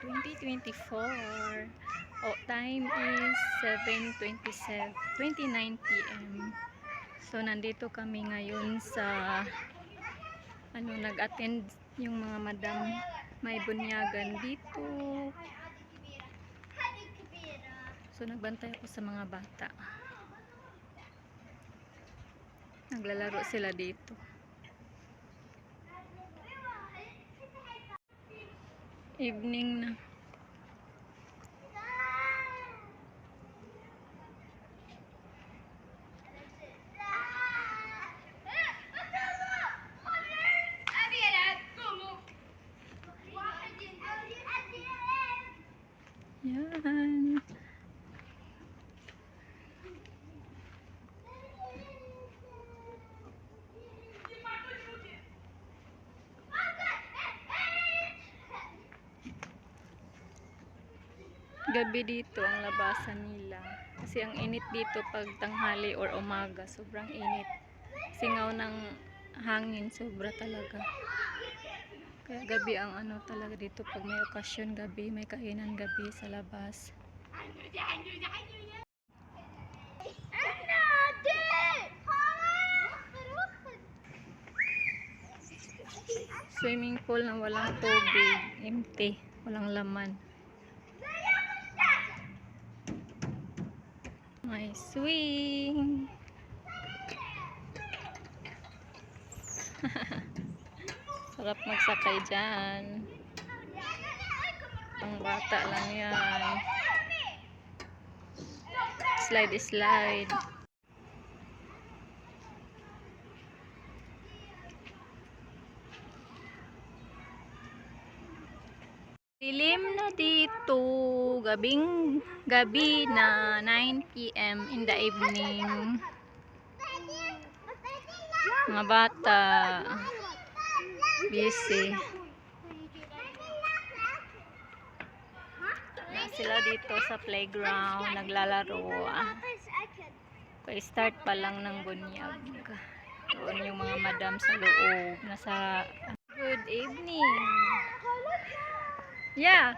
2024. Oh, time is 7.27, 29 p.m. So, nandito kami ngayon sa ano, nag-attend yung mga madam may bunyagan dito. So, nagbantay ako sa mga bata. Naglalaro sila dito. Evening na. Yan. Gabi dito ang labasan nila. Kasi ang init dito pag tanghali or umaga. Sobrang init. Singaw ng hangin. Sobra talaga. Kaya gabi ang ano talaga dito pag may okasyon gabi. May kainan gabi sa labas. Swimming pool na walang tubig. Empty. Walang laman. May swing. Sarap magsakay dyan. Ang bata lang yan. Slide, slide. Dilim na dito. Gabing gabi na 9 p.m. in the evening. Mga bata busy. Na sila dito sa playground naglalaro. Kaya start pa lang ng bunyag. Doon yung mga madam sa loob. Nasa good evening. Yeah.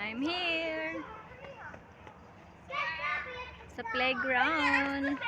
I'm here. Sa playground.